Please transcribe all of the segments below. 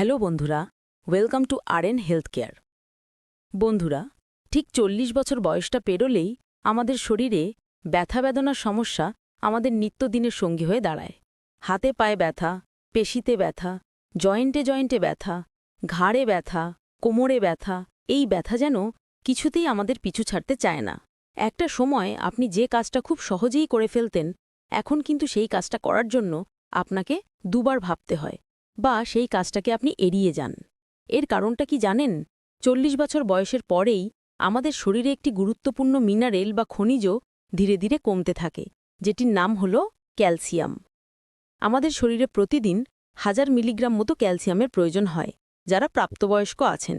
Hello বন্ধুরা, welcome to R N health care বন্ধুরা, ঠিক চল্লিশ বছর বয়সটা পেরোলেই আমাদের শরীরে ব্যথা বেদনার সমস্যা আমাদের নিত্যদিনের সঙ্গী হয়ে দাঁড়ায়। হাতে পায়ে ব্যথা, পেশিতে ব্যথা, জয়েন্টে জয়েন্টে ব্যথা, ঘাড়ে ব্যথা, কোমরে ব্যথা, এই ব্যথা যেন কিছুতেই আমাদের পিছু ছাড়তে চায় না। একটা সময় আপনি যে কাজটা খুব সহজেই করে ফেলতেন, এখন কিন্তু সেই কাজটা করার জন্য আপনাকে দুবার ভাবতে হয়। বা সেই কাজটাকে আপনি এড়িয়ে যান। এর কারণটা কি জানেন? চল্লিশ বছর বয়সের পরেই আমাদের শরীরে একটি গুরুত্বপূর্ণ মিনারেল বা খনিজ ধীরে ধীরে কমতে থাকে, যেটির নাম হল ক্যালসিয়াম। আমাদের শরীরে প্রতিদিন হাজার মিলিগ্রাম মতো ক্যালসিয়ামের প্রয়োজন হয়, যারা প্রাপ্তবয়স্ক আছেন।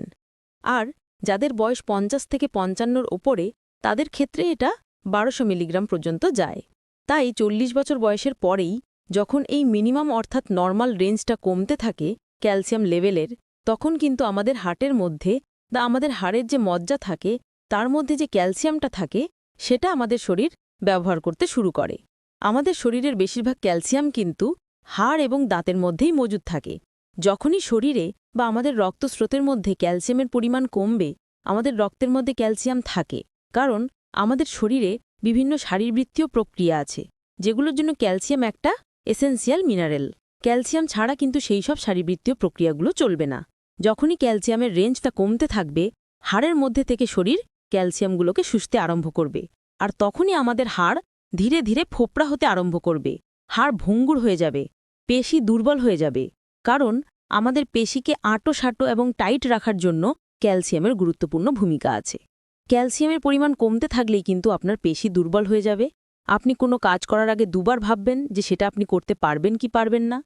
আর যাদের বয়স পঞ্চাশ থেকে পঞ্চান্নর ওপরে, তাদের ক্ষেত্রে এটা বারোশো মিলিগ্রাম পর্যন্ত যায়। তাই চল্লিশ বছর বয়সের পরেই যখন এই মিনিমাম অর্থাৎ নর্মাল রেঞ্জটা কমতে থাকে ক্যালসিয়াম লেভেলের, তখন কিন্তু আমাদের হার্টের মধ্যে বা আমাদের হাড়ের যে মজ্জা থাকে, তার মধ্যে যে ক্যালসিয়ামটা থাকে, সেটা আমাদের শরীর ব্যবহার করতে শুরু করে। আমাদের শরীরের বেশিরভাগ ক্যালসিয়াম কিন্তু হাড় এবং দাঁতের মধ্যেই মজুদ থাকে। যখনই শরীরে বা আমাদের রক্তস্রোতের মধ্যে ক্যালসিয়ামের পরিমাণ কমবে, আমাদের রক্তের মধ্যে ক্যালসিয়াম থাকে, কারণ আমাদের শরীরে বিভিন্ন শারীরবৃত্তীয় প্রক্রিয়া আছে, যেগুলোর জন্য ক্যালসিয়াম একটা এসেন্সিয়াল মিনারেল। ক্যালসিয়াম ছাড়া কিন্তু সেই সব শারীরবৃত্তীয় প্রক্রিয়াগুলো চলবে না। যখনই ক্যালসিয়ামের রেঞ্জটা কমতে থাকবে, হাড়ের মধ্যে থেকে শরীর ক্যালসিয়ামগুলোকে শুষতে আরম্ভ করবে। আর তখনই আমাদের হাড় ধীরে ধীরে ফোপড়া হতে আরম্ভ করবে। হাড় ভঙ্গুর হয়ে যাবে, পেশি দুর্বল হয়ে যাবে। কারণ, আমাদের পেশিকে আঁটো সাঁটো এবং টাইট রাখার জন্য ক্যালসিয়ামের গুরুত্বপূর্ণ ভূমিকা আছে। ক্যালসিয়ামের পরিমাণ কমতে থাকলেই কিন্তু আপনার পেশি দুর্বল হয়ে যাবে। আপনি কোনো কাজ করার আগে দুবার ভাববেন যে সেটা আপনি করতে পারবেন কি পারবেন না।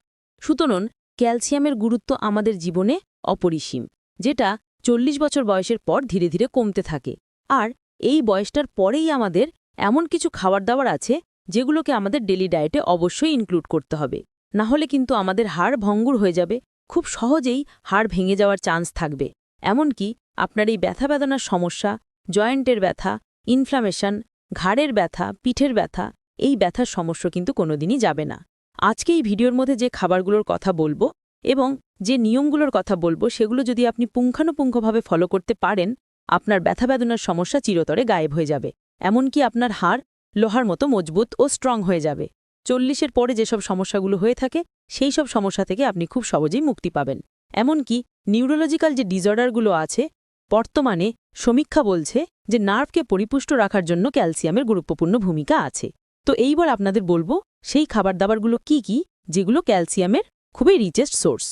সুতরাং ক্যালসিয়ামের গুরুত্ব আমাদের জীবনে অপরিসীম, যেটা চল্লিশ বছর বয়সের পর ধীরে ধীরে কমতে থাকে। আর এই বয়সটার পরেই আমাদের এমন কিছু খাবার দাবার আছে যেগুলোকে আমাদের ডেলি ডায়েটে অবশ্যই ইনক্লুড করতে হবে। না হলে কিন্তু আমাদের হাড় ভঙ্গুর হয়ে যাবে, খুব সহজেই হাড় ভেঙে যাওয়ার চান্স থাকবে। এমনকি আপনার এই ব্যথা বেদনার সমস্যা জয়েন্টের ব্যথা ইনফ্লামেশন ঘাড়ের ব্যথা, পিঠের ব্যথা, এই ব্যথার সমস্যা কিন্তু কোনোদিনই যাবে না। আজকে এই ভিডিওর মধ্যে যে খাবারগুলোর কথা বলব এবং যে নিয়মগুলোর কথা বলব, সেগুলো যদি আপনি পুঙ্খানুপুঙ্খভাবে ফলো করতে পারেন, আপনার ব্যথা বেদনার সমস্যা চিরতরে গায়েব হয়ে যাবে। এমনকি আপনার হাড় লোহার মতো মজবুত ও স্ট্রং হয়ে যাবে। চল্লিশের পরে যেসব সমস্যাগুলো হয়ে থাকে, সেই সব সমস্যা থেকে আপনি খুব সহজেই মুক্তি পাবেন। এমনকি নিউরোলজিক্যাল যে ডিসঅর্ডারগুলো আছে বর্তমানে সমীক্ষা বলছে যে নার্ভকে পরিপুষ্ট রাখার জন্য ক্যালসিয়ামের গুরুত্বপূর্ণ ভূমিকা আছে। তো এইবার আপনাদের বলব, সেই খাবার দাবারগুলো কি কি, যেগুলো ক্যালসিয়ামের খুবই রিচেস্ট সোর্স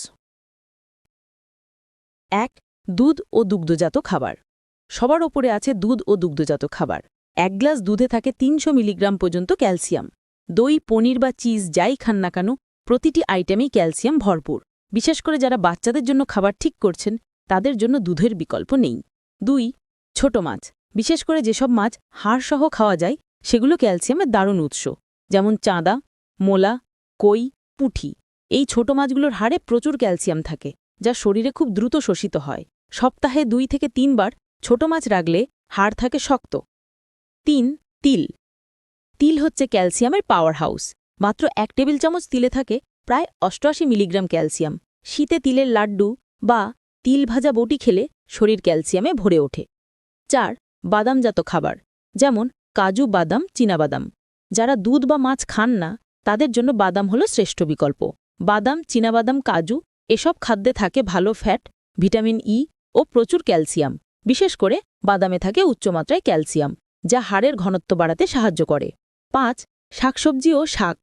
এক, দুধ ও দুগ্ধজাত খাবার। সবার ওপরে আছে দুধ ও দুগ্ধজাত খাবার। এক গ্লাস দুধে থাকে তিনশো মিলিগ্রাম পর্যন্ত ক্যালসিয়াম। দই, পনির বা চিজ যাই খান না কেন, প্রতিটি আইটেমেই ক্যালসিয়াম ভরপুর। বিশেষ করে যারা বাচ্চাদের জন্য খাবার ঠিক করছেন তাদের জন্য দুধের বিকল্প নেই। দুই, ছোট মাছ। বিশেষ করে যেসব মাছ হাড়সহ খাওয়া যায়, সেগুলো ক্যালসিয়ামের দারুণ উৎস, যেমন চাঁদা, মোলা, কই, পুঁঠি। এই ছোট মাছগুলোর হাড়ে প্রচুর ক্যালসিয়াম থাকে, যা শরীরে খুব দ্রুত শোষিত হয়। সপ্তাহে দুই থেকে তিনবার ছোট মাছ রাখলে হাড় থাকে শক্ত। তিন, তিল। তিল হচ্ছে ক্যালসিয়ামের পাওয়ার হাউস মাত্র এক টেবিল চামচ তিলে থাকে প্রায় অষ্টআশি মিলিগ্রাম ক্যালসিয়াম। শীতে তিলের লাড্ডু বা তিল ভাজা বটি খেলে শরীর ক্যালসিয়ামে ভরে ওঠে। চার, বাদামজাত খাবার, যেমন কাজু বাদাম চীনাবাদাম যারা দুধ বা মাছ খান না, তাদের জন্য বাদাম হল শ্রেষ্ঠ বিকল্প। বাদাম চীনাবাদাম কাজু, এসব খাদ্যে থাকে ভালো ফ্যাট, ভিটামিন ই ও প্রচুর ক্যালসিয়াম। বিশেষ করে বাদামে থাকে উচ্চমাত্রায় ক্যালসিয়াম, যা হাড়ের ঘনত্ব বাড়াতে সাহায্য করে। পাঁচ, শাকসবজি ও শাক,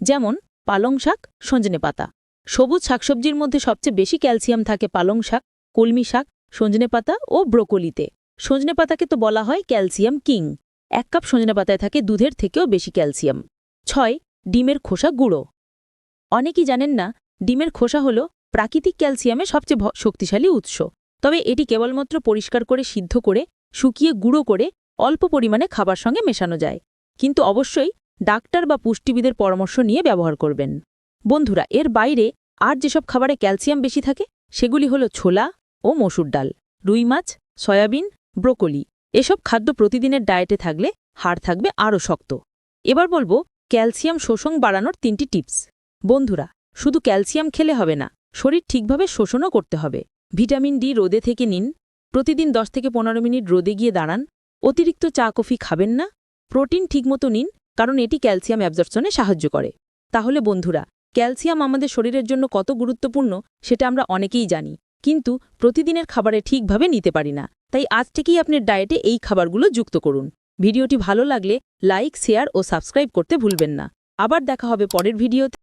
যেমন পালং শাক, সজনে পাতা। সবুজ শাকসবজির মধ্যে সবচেয়ে বেশি ক্যালসিয়াম থাকে পালং শাক, কলমি শাক, সজনে পাতা ও ব্রোকলিতে। সজনে পাতাকে তো বলা হয় ক্যালসিয়াম কিং। এক কাপ সজনে পাতায় থাকে দুধের থেকেও বেশি ক্যালসিয়াম। ছয়, ডিমের খোসা গুঁড়ো। অনেকেই জানেন না, ডিমের খোসা হল প্রাকৃতিক ক্যালসিয়ামের সবচেয়ে শক্তিশালী উৎস। তবে এটি কেবলমাত্র পরিষ্কার করে, সিদ্ধ করে, শুকিয়ে গুঁড়ো করে, অল্প পরিমাণে খাবার সঙ্গে মেশানো যায়। কিন্তু অবশ্যই ডাক্তার বা পুষ্টিবিদের পরামর্শ নিয়ে ব্যবহার করবেন। বন্ধুরা, এর বাইরে আর যেসব খাবারে ক্যালসিয়াম বেশি থাকে, সেগুলি হল ছোলা ও মসুর ডাল, রুই মাছ, সয়াবিন, ব্রোকলি। এসব খাদ্য প্রতিদিনের ডায়েটে থাকলে হাড় থাকবে আরও শক্ত। এবার বলব ক্যালসিয়াম শোষণ বাড়ানোর তিনটি টিপস। বন্ধুরা, শুধু ক্যালসিয়াম খেলে হবে না, শরীর ঠিকভাবে শোষণও করতে হবে। ভিটামিন ডি রোদে থেকে নিন, প্রতিদিন 10 থেকে পনেরো মিনিট রোদে গিয়ে দাঁড়ান, অতিরিক্ত চা কফি খাবেন না, প্রোটিন ঠিকমতো নিন, কারণ এটি ক্যালসিয়াম অ্যাবজর্পশনে সাহায্য করে। তাহলে বন্ধুরা ক্যালসিয়াম আমাদের শরীরের জন্য কত গুরুত্বপূর্ণ, সেটা আমরা অনেকেই জানি। কিন্তু প্রতিদিনের খাবারে ঠিকভাবে নিতে পারি না। তাই আজ থেকেই আপনার ডায়েটে এই খাবারগুলো যুক্ত করুন। ভিডিওটি ভালো লাগলে লাইক, শেয়ার ও সাবস্ক্রাইব করতে ভুলবেন না। আবার দেখা হবে পরের ভিডিওতে।